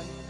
วั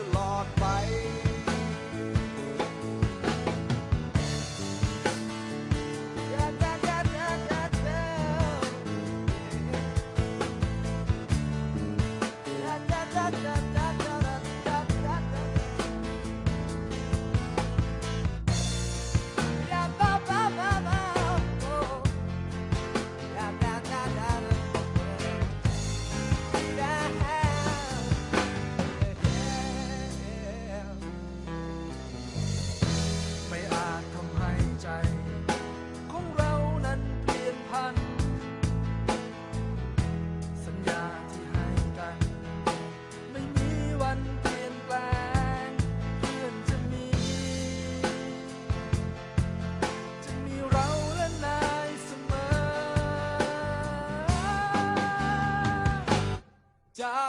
าย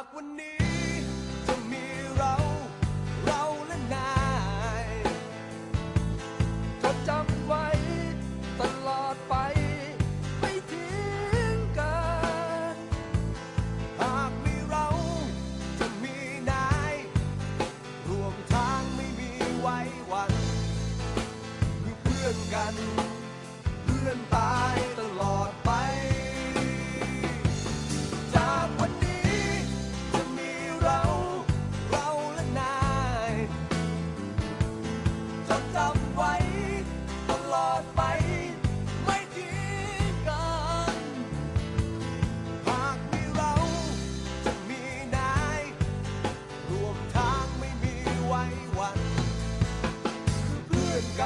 ากวันนี้จะมีเรา เราและนายจดจำไว้ตลอดไป ไม่ทิ้งกัน หากมีเราจะมีนาย รวมทางไม่มีไว้วัน คือเพื่อนกัน เพื่อนตาย